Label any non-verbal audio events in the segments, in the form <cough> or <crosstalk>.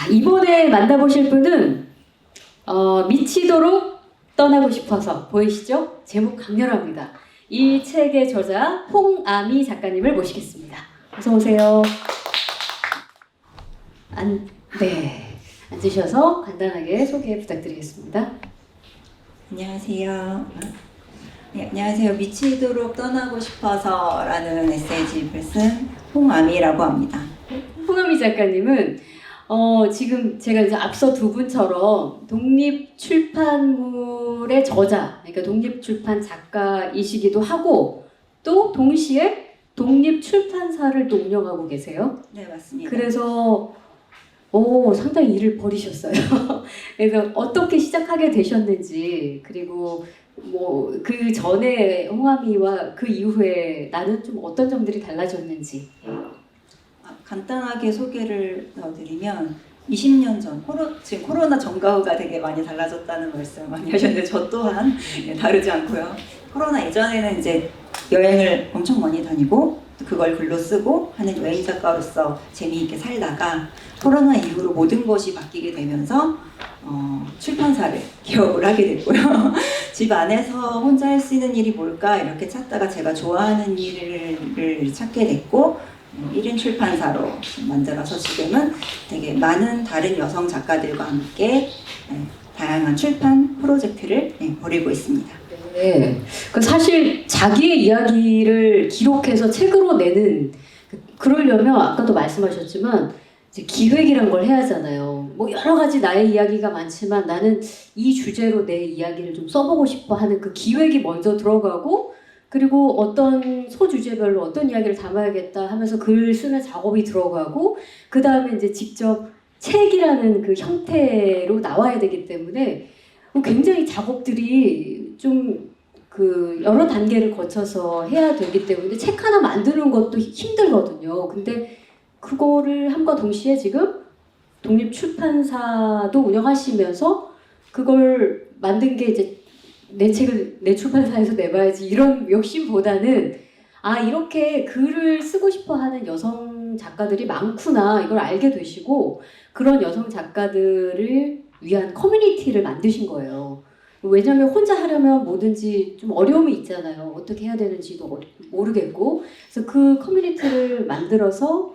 자, 이번에 만나보실 분은 어, 미치도록 떠나고 싶어서 보이시죠? 제목 강렬합니다. 이 책의 저자 홍아미 작가님을 모시겠습니다. 어서 오세요. 안, 네. 앉으셔서 간단하게 소개 부탁드리겠습니다. 안녕하세요. 네, 안녕하세요. 미치도록 떠나고 싶어서라는 에세이집을 쓴 홍아미라고 합니다. 홍아미 작가님은 어, 지금 제가 이제 앞서 두 분처럼 독립 출판물의 저자, 그러니까 독립 출판 작가이시기도 하고 또 동시에 독립 출판사를 또 운영하고 계세요. 네, 맞습니다. 그래서 오, 상당히 일을 벌이셨어요. <laughs> 그래서 어떻게 시작하게 되셨는지 그리고 뭐 그 전에 홍아미와 그 이후에 나는 좀 어떤 점들이 달라졌는지 아, 간단하게 소개를 넣어드리면 20년 전 코로, 지금 코로나 전과 후가 되게 많이 달라졌다는 말씀을 많이 하셨는데 저 또한 네, 다르지 않고요. 코로나 이전에는 이제 여행을 엄청 많이 다니고 또 그걸 글로 쓰고 하는 여행 작가로서 재미있게 살다가 코로나 이후로 모든 것이 바뀌게 되면서 어, 출판사를 <laughs> 개업을 하게 됐고요. <laughs> 집 안에서 혼자 할 수 있는 일이 뭘까 이렇게 찾다가 제가 좋아하는 일을 찾게 됐고 1인 출판사로 만들어서 지금은 되게 많은 다른 여성 작가들과 함께 네, 다양한 출판 프로젝트를 네, 벌이고 있습니다. 네. 그 사실 자기의 이야기를 기록해서 책으로 내는 그- 그러려면 아까도 말씀하셨지만 이제 기획이란 걸 해야 하잖아요. 뭐 여러 가지 나의 이야기가 많지만 나는 이 주제로 내 이야기를 좀 써보고 싶어 하는 그 기획이 먼저 들어가고 그리고 어떤 소주제별로 어떤 이야기를 담아야겠다 하면서 글 쓰는 작업이 들어가고 그 다음에 이제 직접 책이라는 그 형태로 나와야 되기 때문에 굉장히 작업들이 좀 그 여러 단계를 거쳐서 해야 되기 때문에 책 하나 만드는 것도 힘들거든요. 근데 그거를 함과 동시에 지금 독립 출판사도 운영하시면서 그걸 만든 게 이제 내 책을 내 출판사에서 내봐야지 이런 욕심보다는 아 이렇게 글을 쓰고 싶어 하는 여성 작가들이 많구나 이걸 알게 되시고 그런 여성 작가들을 위한 커뮤니티를 만드신 거예요. 왜냐면 혼자 하려면 뭐든지 좀 어려움이 있잖아요. 어떻게 해야 되는지도 어- 모르겠고. 그래서 그 커뮤니티를 만들어서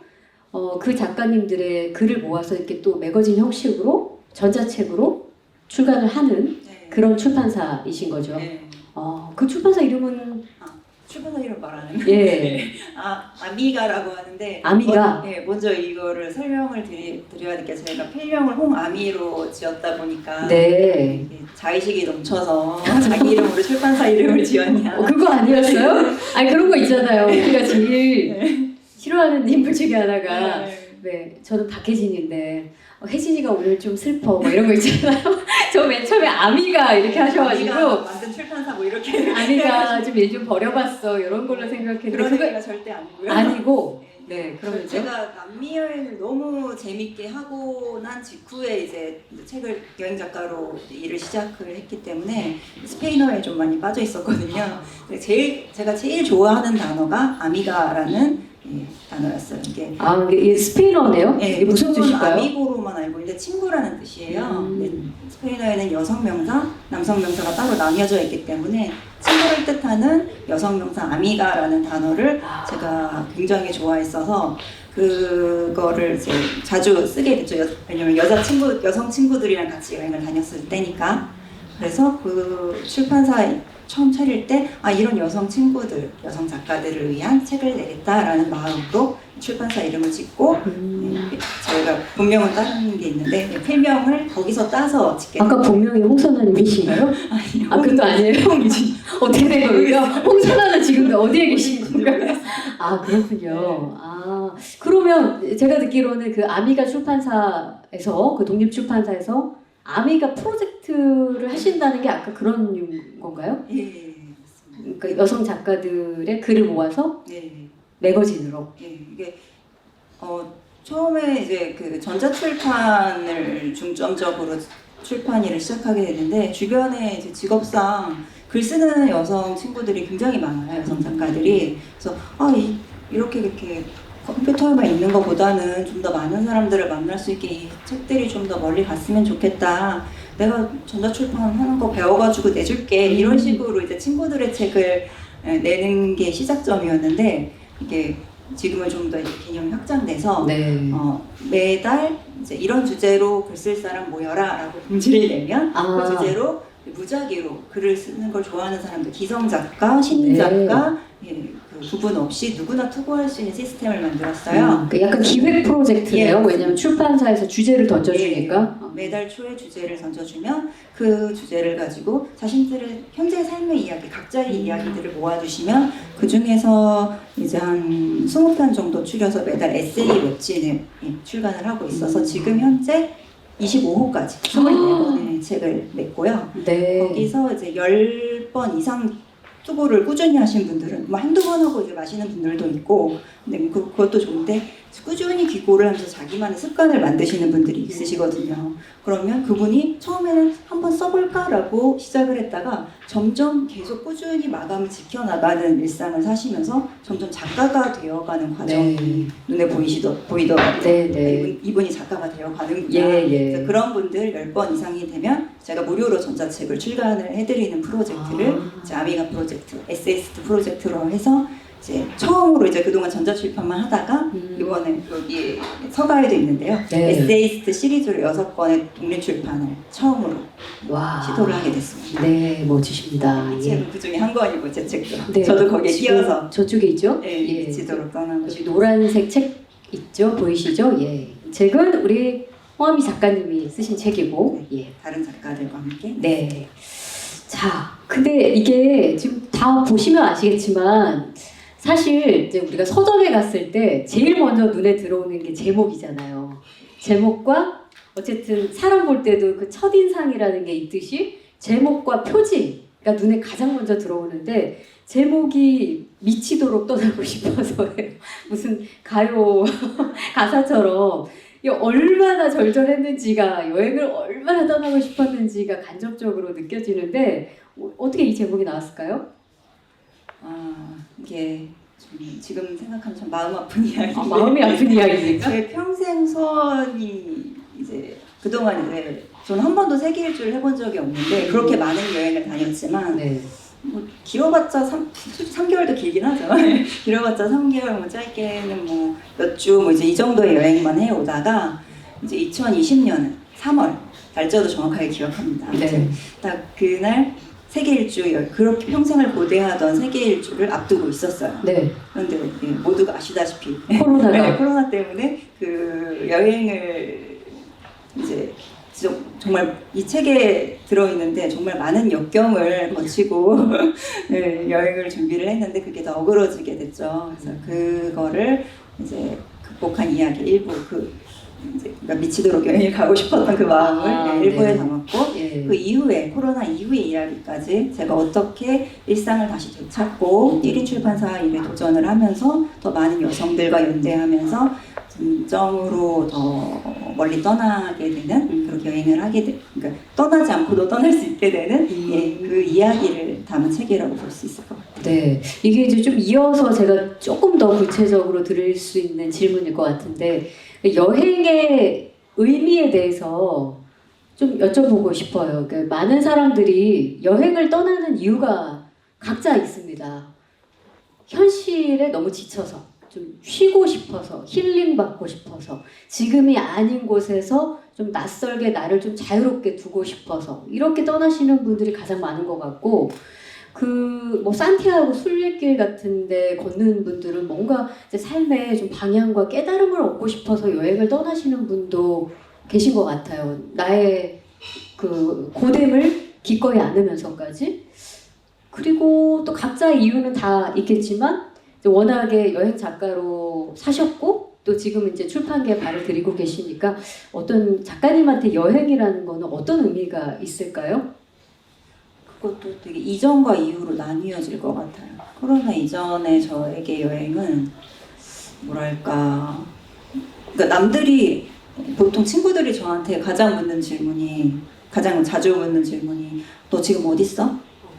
어, 그 작가님들의 글을 모아서 이렇게 또 매거진 형식으로 전자책으로 출간을 하는 네. 그런 출판사이신 거죠. 네. 어, 그 출판사 이름은 출판사 이름 말하는 예. 아, 아미가라고 하는데 아미가? 먼- 네, 먼저 이거를 설명을 드리, 드려야 될게 저희가 필명을 홍아미로 지었다 보니까 네. 자의식이 넘쳐서 자기 이름으로 출판사 이름을 지었냐 어, 그거 아니었어요? 아니 그런 거 있잖아요. 우리가 제일 싫어하는 인물 중에 하나가 네. 네, 저는 박혜진인데 어, 혜진이가 오늘 좀 슬퍼 뭐 이런 거 있잖아요. <laughs> 저 맨 처음에 아미가 이렇게 하셔가지고 아미가 만든 출판사 뭐 이렇게 아미가 좀 일 좀 버려봤어 이런 걸로 생각했는데 그런 그거 얘기가 절대 아니고요. 아니고 <laughs> 네. 네 그러면요. 제가 남미 여행을 너무 재밌게 하고 난 직후에 이제 책을 여행 작가로 일을 시작을 했기 때문에 스페인어에 좀 많이 빠져 있었거든요. 근데 제일 제가 제일 좋아하는 단어가 아미가라는 예, 단어였어요. 이게 아 이게 이게 스페인어네요? 예, 이게 무슨 보통은 뜻일까요? 아미고로만 알고 있는데 친구라는 뜻이에요. 음. 스페인어에는 여성 명사, 남성 명사가 따로 나뉘어져 있기 때문에 친구를 뜻하는 여성 명사 아미가라는 단어를 제가 굉장히 좋아했어서 그거를 이제 자주 쓰게 됐죠. 여- 왜냐면 여자 친구, 여성 친구들이랑 같이 여행을 다녔을 때니까. 그래서 그 출판사 처음 차릴 때, 아, 이런 여성 친구들, 여성 작가들을 위한 책을 내겠다라는 마음으로 출판사 이름을 짓고, 음. 네, 저희가 본명은 다른 게 있는데, 네, 필명을 거기서 따서 짓게 아까 본명이 홍선아님이신가요? <laughs> 아니요. 아 그것도 아니에요? <laughs> 홍유진. 어떻게 된 거예요? 홍선아는 지금 어디에 계신 건가요? 아 그렇군요. 아 그러면 제가 듣기로는 그 아미가 출판사에서 그 독립 출판사에서 아미가 프로젝트 를 하신다는 게 아까 그런 건가요? 예, 예, 맞습니다. 그러니까 여성 작가들의 글을 모아서 네, 매거진으로. 예, 이게 어 처음에 이제 그 전자출판을 중점적으로 출판 일을 시작하게 됐는데 주변에 이제 직업상 글 쓰는 여성 친구들이 굉장히 많아요 여성 작가들이 그래서 아 이, 이렇게 이렇게 컴퓨터에만 있는 것보다는 좀 더 많은 사람들을 만날 수 있게 이 책들이 좀 더 멀리 갔으면 좋겠다. 내가 전자출판하는 거 배워가지고 내줄게. 음. 이런 식으로 이제 친구들의 책을 에, 내는 게 시작점이었는데 이게 지금은 좀 더 개념이 확장돼서 네. 어, 매달 이제 이런 주제로 글 쓸 사람 모여라라고 공지를 내면 아. 그 주제로 무작위로 글을 쓰는 걸 좋아하는 사람들 기성 작가, 신 네. 작가 예, 그 구분 없이 누구나 투고할 수 있는 시스템을 만들었어요. 음, 그 약간 기획 프로젝트네요. 예. 왜냐면 출판사에서 주제를 던져주니까. 예, 매달 초에 주제를 던져주면 그 주제를 가지고 자신들의 현재 삶의 이야기, 각자의 음. 이야기들을 모아주시면 그 중에서 이제 한 20편 정도 추려서 매달 에세이 웹진을 예, 출간을 하고 있어서 음. 지금 현재 25호까지 24권의 책을 냈고요. 네. 거기서 이제 10번 이상 투고를 꾸준히 하신 분들은 뭐 한두 번 하고 이제 마시는 분들도 있고 근데 그, 그것도 좋은데 꾸준히 기고를 하면서 자기만의 습관을 만드시는 분들이 있으시거든요. 그러면 그분이 처음에는 한번 써볼까라고 시작을 했다가 점점 계속 꾸준히 마감을 지켜나가는 일상을 사시면서 점점 작가가 되어가는 과정이 네. 눈에 보이시더, 보이더라고요. 네, 네. 이분, 이분이 작가가 되어가는구나. 예, 예. 그런 분들 10번 이상이 되면 제가 무료로 전자책을 출간을 해드리는 프로젝트를 아. 아미가 프로젝트, 에세이스트 프로젝트로 해서 이제 처음으로 이제 그동안 전자출판만 하다가 음. 이번에 여기 서가에도 있는데요. 네. 에세이스트 시리즈로 여섯 권의 독립 출판을 처음으로 와. 시도를 하게 됐습니다. 네, 멋지십니다. 이 예. 책은 그 중에 한 권이고 제 책도. 네. 저도 거기에 끼어서 저쪽에 있죠? 예, 지도록 떠나고 여기 노란색 책 있죠? 보이시죠? 예. 책은 우리 홍아미 작가님이 쓰신 책이고, 예. 다른 작가들과 함께 네. 자, 근데 이게 지금 다 보시면 아시겠지만 사실 이제 우리가 서점에 갔을 때 제일 먼저 눈에 들어오는 게 제목이잖아요. 제목과 어쨌든 사람 볼 때도 그 첫인상이라는 게 있듯이 제목과 표지가 눈에 가장 먼저 들어오는데 제목이 미치도록 떠나고 <laughs> 싶어서 무슨 가요 <laughs> 가사처럼 이 얼마나 절절했는지가 여행을 얼마나 떠나고 싶었는지가 간접적으로 느껴지는데 어, 어떻게 이 제목이 나왔을까요? 아 이게 좀 지금 생각하면 참 마음 아픈 <laughs> 이야기. 아, 마음이 아픈 이야기니까. 제 평생 소원이 이제 그동안 이제 저는 한 번도 세계 일주를 해본 적이 없는데 그렇게 많은 여행을 다녔지만 네. 뭐 길어봤자 3, 3개월도 길긴 하죠. <laughs> 길어봤자 3개월, 뭐 짧게는 뭐 몇 주, 뭐 이제 이 정도의 여행만 해오다가 이제 2020년 3월 날짜도 정확하게 기억합니다. 네. 딱 그날 세계 일주 여- 그렇게 평생을 고대하던 세계 일주를 앞두고 있었어요. 네. 그런데 예, 모두가 아시다시피 <laughs> 네, 코로나가 코로나 때문에 그 여행을 이제 저- 정말 이 책에 들어있는데 정말 많은 역경을 거치고 <laughs> 네, 여행을 준비를 했는데 그게 다 어그러지게 됐죠. 그래서 그거를 이제 극복한 이야기 일부 그 미치도록 여행을 가고 싶었던 그 마음을 아, 네, 일부에 네. 담았고 예. 그 이후에 코로나 이후의 이야기까지 제가 어떻게 일상을 다시 되찾고 1인 출판사 일에 도전을 하면서 더 많은 여성들과 연대하면서 진정으로 더 멀리 떠나게 되는 그렇게 여행을 하게 되, 그러니까 떠나지 않고도 떠날 수 있게 되는 음. 예, 그 이야기를 담은 책이라고 볼 수 있을 것 같아요. 네, 이게 이제 좀 이어서 제가 조금 더 구체적으로 드릴 수 있는 질문일 것 같은데 여행의 의미에 대해서 좀 여쭤보고 싶어요. 그러니까 많은 사람들이 여행을 떠나는 이유가 각자 있습니다. 현실에 너무 지쳐서 좀 쉬고 싶어서 힐링 받고 싶어서 지금이 아닌 곳에서 좀 낯설게 나를 좀 자유롭게 두고 싶어서 이렇게 떠나시는 분들이 가장 많은 것 같고 그 뭐 산티아고 순례길 같은데 걷는 분들은 뭔가 이제 삶에 좀 방향과 깨달음을 얻고 싶어서 여행을 떠나시는 분도 계신 것 같아요. 나의 그 고됨을 기꺼이 안으면서까지 그리고 또 각자의 이유는 다 있겠지만 워낙에 여행 작가로 사셨고 또 지금 이제 출판계에 발을 들이고 계시니까 어떤 작가님한테 여행이라는 거는 어떤 의미가 있을까요? 그것도 되게 이전과 이후로 나뉘어질 것 같아요. 코로나 이전에 저에게 여행은 뭐랄까, 그러니까 남들이 보통 친구들이 저한테 가장 묻는 질문이 가장 자주 묻는 질문이 너 지금 어디 있어?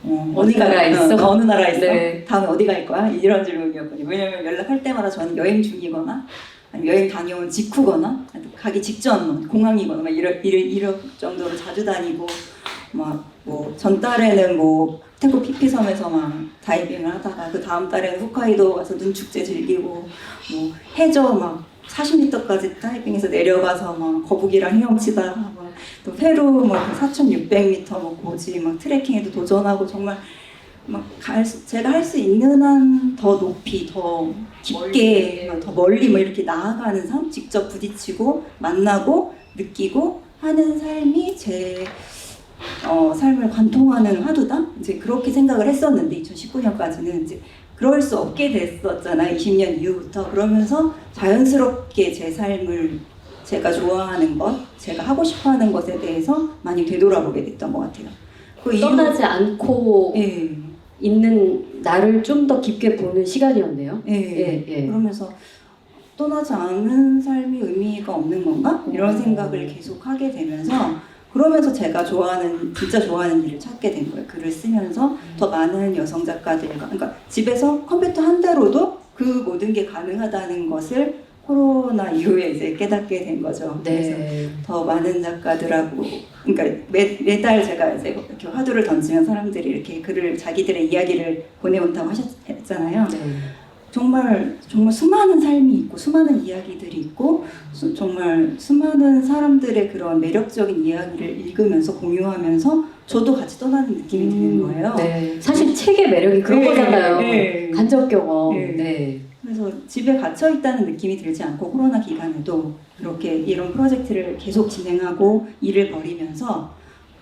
어, 어느 어디가- 나라에 있어? 어, 어느 나라에 있어? 네. 다음에 어디 갈 거야? 이런 질문이었거든요. 왜냐면 연락할 때마다 저는 여행 중이거나 아니면 여행 다녀온 직후거나 가기 직전 뭐 공항이거나 이럴, 이럴 정도로 자주 다니고 막 뭐 전달에는 뭐 태국 피피섬에서 막 다이빙을 하다가 그 다음 달에는 홋카이도 가서 눈축제 즐기고 뭐 해저 막 40m까지 다이빙해서 내려가서 막 거북이랑 헤엄치다가 막또 페루 뭐 4,600m 뭐 고지 막 트레킹에도 도전하고 정말 막 갈 수- 제가 할 수 있는 한 더 높이 더 깊게 막더 멀리 뭐 이렇게 나아가는 삶 직접 부딪히고 만나고 느끼고 하는 삶이 제 어, 삶을 관통하는 화두다 이제 그렇게 생각을 했었는데 2019년까지는 이제 그럴 수 없게 됐었잖아요 20년 이후부터 그러면서 자연스럽게 제 삶을 제가 좋아하는 것 제가 하고 싶어하는 것에 대해서 많이 되돌아보게 됐던 것 같아요. 그 이후- 떠나지 않고 예. 있는 나를 좀 더 깊게 보는 시간이었네요. 예. 예, 예. 그러면서 떠나지 않은 삶이 의미가 없는 건가? 이런 음. 생각을 계속 하게 되면서 그러면서 제가 좋아하는 진짜 좋아하는 일을 찾게 된 거예요. 글을 쓰면서 음. 더 많은 여성 작가들과 그러니까 집에서 컴퓨터 한 대로도 그 모든 게 가능하다는 것을 코로나 이후에 이제 깨닫게 된 거죠. 그래서 네. 더 많은 작가들하고 그러니까 매, 매달 제가 이제 이렇게 화두를 던지면 사람들이 이렇게 글을 자기들의 이야기를 보내온다고 하셨잖아요. 네. 정말 정말 수많은 삶이 있고 수많은 이야기들이 있고 수- 정말 수많은 사람들의 그런 매력적인 이야기를 읽으면서 공유하면서 저도 같이 떠나는 느낌이 드는 거예요. 네. 사실 책의 매력이 그런 네, 거잖아요. 네. 간접 경험. 네. 네. 그래서 집에 gat혀 있다는 느낌이 들지 않고 코로나 기간에도 이렇게 이런 프로젝트를 계속 진행하고 일을 벌이면서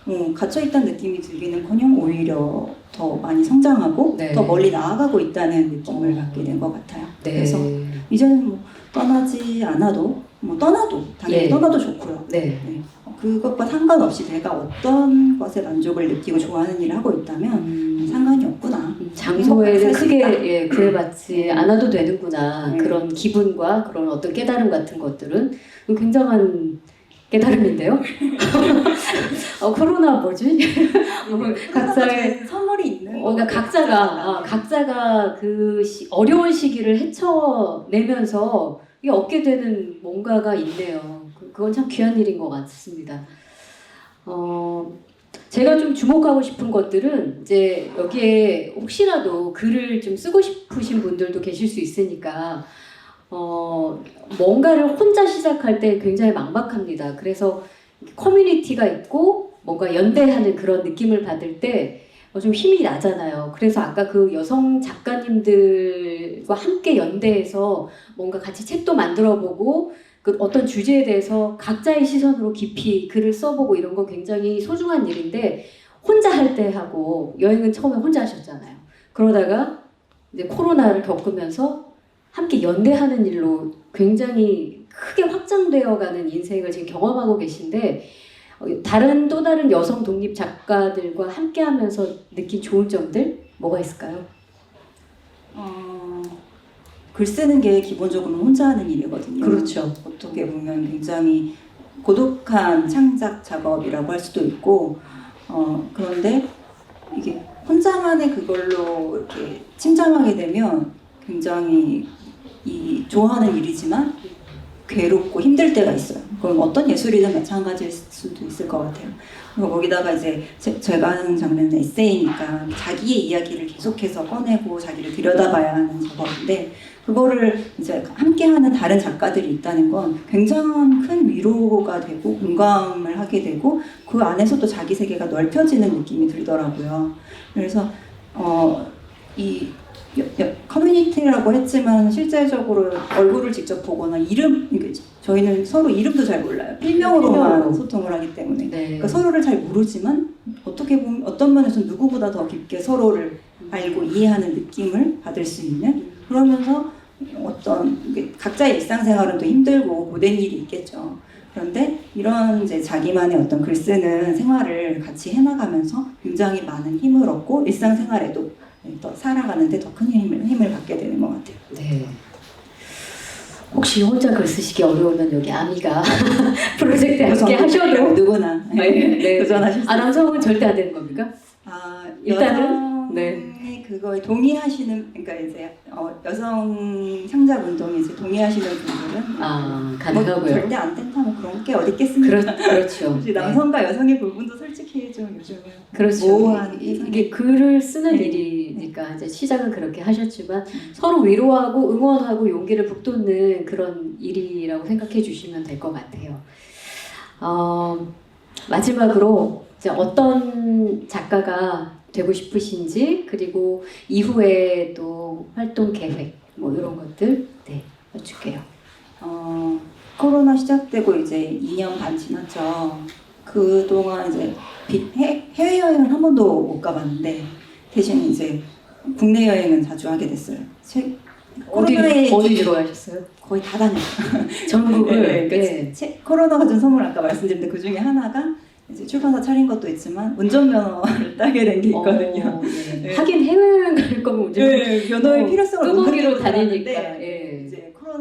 어, 갇혀 있다는 느낌이 들기는 커녕 오히려 더 많이 성장하고 네. 더 멀리 나아가고 있다는 느낌을 어. 받게 된 것 같아요. 네. 그래서 이제는 뭐 떠나지 않아도 뭐 떠나도 당연히 예. 떠나도 좋고요. 네. 네. 그것과 상관없이 내가 어떤 것에 만족을 느끼고 좋아하는 일을 하고 있다면 음, 상관이 없구나. 행복할 수 크게. 예, 구애받지 않아도 되는구나. 네. 그런 기분과 그런 어떤 깨달음 같은 것들은 굉장한 깨달음인데요. <laughs> 어, 코로나 뭐지? <laughs> 각자의 선물이 있는 어, 그러니까 각자가 아, 각자가 그 시- 어려운 시기를 헤쳐내면서 이 얻게 되는 뭔가가 있네요. 그- 그건 참 귀한 일인 것 같습니다. 어, 제가 좀 주목하고 싶은 것들은 이제 여기에 혹시라도 글을 좀 쓰고 싶으신 분들도 계실 수 있으니까 어, 뭔가를 혼자 시작할 때 굉장히 막막합니다. 그래서 커뮤니티가 있고 뭔가 연대하는 그런 느낌을 받을 때 어, 좀 힘이 나잖아요. 그래서 아까 그 여성 작가님들과 함께 연대해서 뭔가 같이 책도 만들어 보고 그 어떤 주제에 대해서 각자의 시선으로 깊이 글을 써보고 이런 건 굉장히 소중한 일인데 혼자 할 때 하고 여행은 처음에 혼자 하셨잖아요. 그러다가 이제 코로나를 겪으면서 함께 연대하는 일로 굉장히 크게 확장되어 가는 인생을 지금 경험하고 계신데 어, 다른 또 다른 여성 독립 작가들과 함께 하면서 느낀 좋은 점들 뭐가 있을까요? 어, 글 쓰는 게 기본적으로 혼자 하는 일이거든요. 그렇죠. 어떻게 보면 굉장히 고독한 창작 작업이라고 할 수도 있고, 어, 그런데 이게 혼자만의 그걸로 이렇게 침잠하게 되면 굉장히 이 좋아하는 일이지만 괴롭고 힘들 때가 있어요. 그럼 어떤 예술이든 마찬가지일 수도 있을 것 같아요. 거기다가 이제 제, 제 가 하는 장르는 에세이니까 자기의 이야기를 계속해서 꺼내고 자기를 들여다봐야 하는 작업인데 그거를 이제 함께하는 다른 작가들이 있다는 건 굉장한 큰 위로가 되고 공감을 하게 되고 그 안에서 또 자기 세계가 넓혀지는 느낌이 들더라고요. 그래서 어, 이 커뮤니티라고 했지만 실제적으로 얼굴을 직접 보거나 이름 저희는 서로 이름도 잘 몰라요. 필명으로만 필명으로. 소통을 하기 때문에 네. 그러니까 서로를 잘 모르지만 어떻게 보면 어떤 면에서 누구보다 더 깊게 서로를 알고 이해하는 느낌을 받을 수 있는 그러면서 어떤 각자의 일상생활은 또 힘들고 고된 일이 있겠죠. 그런데 이런 이제 자기만의 어떤 글 쓰는 생활을 같이 해나가면서 굉장히 많은 힘을 얻고 일상생활에도 더 살아가는데 더 큰 힘을, 힘을 받게 되는 것 같아요. 네. 혹시 혼자 글 쓰시기 어려우면 여기 아미가 <laughs> 프로젝트에 함께 하셔도 누구나 네, 네. <laughs> 도전하실 수아 남성은 절대 안 되는 겁니까? 아, 일단은 네. 여성의 그거에 동의하시는 그러니까 이제 어, 여성 창작 운동에 이제 동의하시는 분들은 아뭐 가능하고요. 절대 안 된다 뭐 그런 게 어디 있겠습니까? 그렇, 그렇죠. <laughs> 혹시 네. 남성과 여성의 구분도 솔직히 좀 요즘은 그렇죠. 모호한 이- 이게 글을 쓰는 네. 일이니까 이제 시작은 그렇게 하셨지만 음. 서로 위로하고 응원하고 용기를 북돋는 그런 일이라고 생각해 주시면 될 것 같아요. 어, 마지막으로 이제 어떤 작가가 되고 싶으신지 그리고 이후에 또 활동 계획 뭐 이런 것들 네 여쭐게요. 어, 코로나 시작되고 이제 2년 반 지났죠. 그 동안 이제 해, 해외 여행은 한 번도 못 가봤는데 대신 이제 국내 여행은 자주 하게 됐어요. 책 어디 어디 들어가셨어요? 거의 다 다녔어요. 전국을 <laughs> 네, 네. 네. 책- 코로나가 준 선물 아까 말씀드렸는데 그 중에 하나가 이제 출판사 차린 것도 있지만 운전면허를 <laughs> 따게 된 게 있거든요. 어, 네. 네. 하긴 해외여행 갈 거면 이제 네, 면허의 어, 필요성을 못 뚜벅이로 다니니까. 예.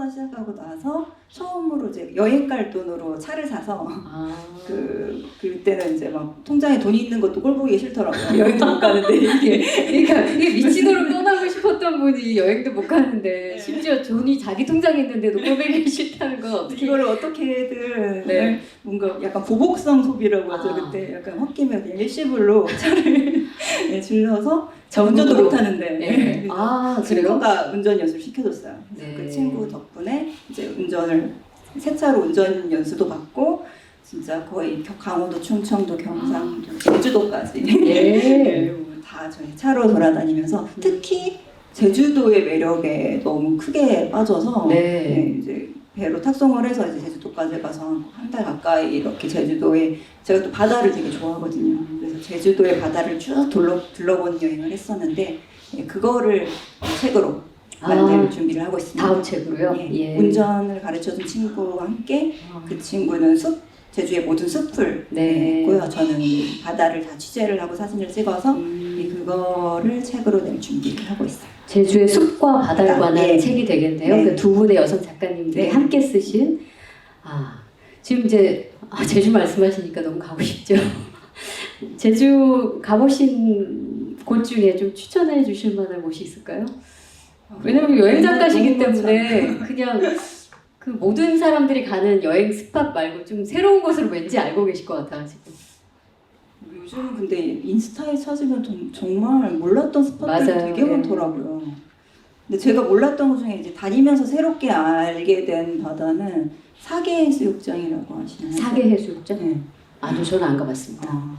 코로나 시작하고 나서 처음으로 이제 여행 갈 돈으로 차를 사서 아. 그 그때는 이제 막 통장에 돈이 있는 것도 꼴 보기 싫더라고요. <laughs> 여행도 못 가는데 이게 <laughs> 그러니까 이게 미치도록 떠나고 싶었던 분이 여행도 못 가는데 심지어 돈이 자기 통장에 있는데도 꼬매기 <laughs> 싫다는 건 어떻게 이거를 어떻게든 네. 뭔가 약간 보복성 소비라고 하죠. 아. 그때 약간 홧김에 그냥 일시불로 차를 네, 질러서 저 운전도. 못 하는데 네. 그래서 아 그래요? 친구가 운전 연수를 시켜줬어요. 네. 그 친구 덕분에 이제 운전을 새 차로 운전 연수도 받고 진짜 거의 겨- 강원도, 충청도, 경상도, 제주도까지 예. <laughs> 다 저희 차로 돌아다니면서 특히 제주도의 매력에 너무 크게 빠져서 네. 네, 이제 배로 탁송을 해서 이제 제주도까지 가서 한 달 가까이 이렇게 제주도에 제가 또 바다를 되게 좋아하거든요. 그래서 제주도의 바다를 쭉 둘러 둘러본 여행을 했었는데 예, 그거를 책으로 만들 아, 준비를 하고 있습니다. 다음 책으로요? 예, 예. 운전을 가르쳐준 친구와 함께 아, 그 친구는 숲 제주의 모든 숲을 네. 했고요. 저는 바다를 다 취재를 하고 사진을 찍어서 음, 이 그거를 책으로 낼 준비를 하고 있어요. 제주의 숲과 바다를 아, 관한 예. 책이 되겠네요. 네. 그 두 분의 여성 작가님들이 네. 함께 쓰신 아 지금 이제 아, 제주 말씀하시니까 너무 가고 싶죠. <laughs> 제주 가보신 곳 중에 좀 추천해 주실 만한 곳이 있을까요? 왜냐면 여행 작가시기. 때문에 <laughs> 그냥 그 모든 사람들이 가는 여행 스팟 말고 좀 새로운 곳을 왠지 알고 계실 것 같아 지금. 요즘 근데 인스타에 찾으면 정- 정말 몰랐던 스팟들이 맞아요. 되게 네. 많더라고요. 근데 제가 몰랐던 것 중에 이제 다니면서 새롭게 알게 된 바다는 사계 해수욕장이라고 하시나요? 사계 해수욕장? 네. 아니요 저는 안 가봤습니다. 아,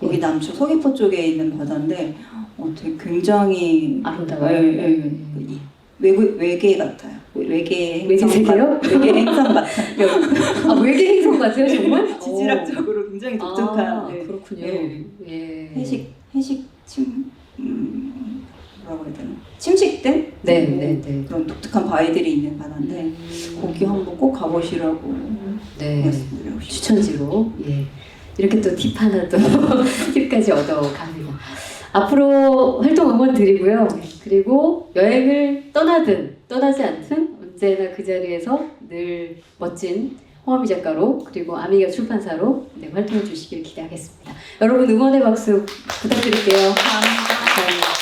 거기 남쪽 서귀포 쪽에 있는 바다인데 어, 되게 굉장히 아름다워요. 예, 예. 이- 외국 외계 같아요. 외계 외계 행성 세계요? 같- 외계 행성 같아요. <laughs> 아 외계 행성 같아요 정말? <laughs> 지질학적으로 굉장히 독특한 아, 네. 그렇군요. 네. 예. 해식 해식 침 음, 뭐라고 해야 되나 침식된 네, 네, 네. 그런 독특한 바위들이 있는 바다인데 거기 한번 꼭 가보시라고 네. 말씀드리고 싶어요. 추천지로 예. 이렇게 또 팁 하나 또 <laughs> 팁까지 얻어갑니다. 앞으로 활동 응원 드리고요. 그리고 여행을 떠나든 떠나지 않든 언제나 그 자리에서 늘 멋진 홍아미 작가로 그리고 아미가 출판사로 네, 활동해 주시길 기대하겠습니다. 여러분 응원의 박수 부탁드릴게요. 감사합니다. 감사합니다.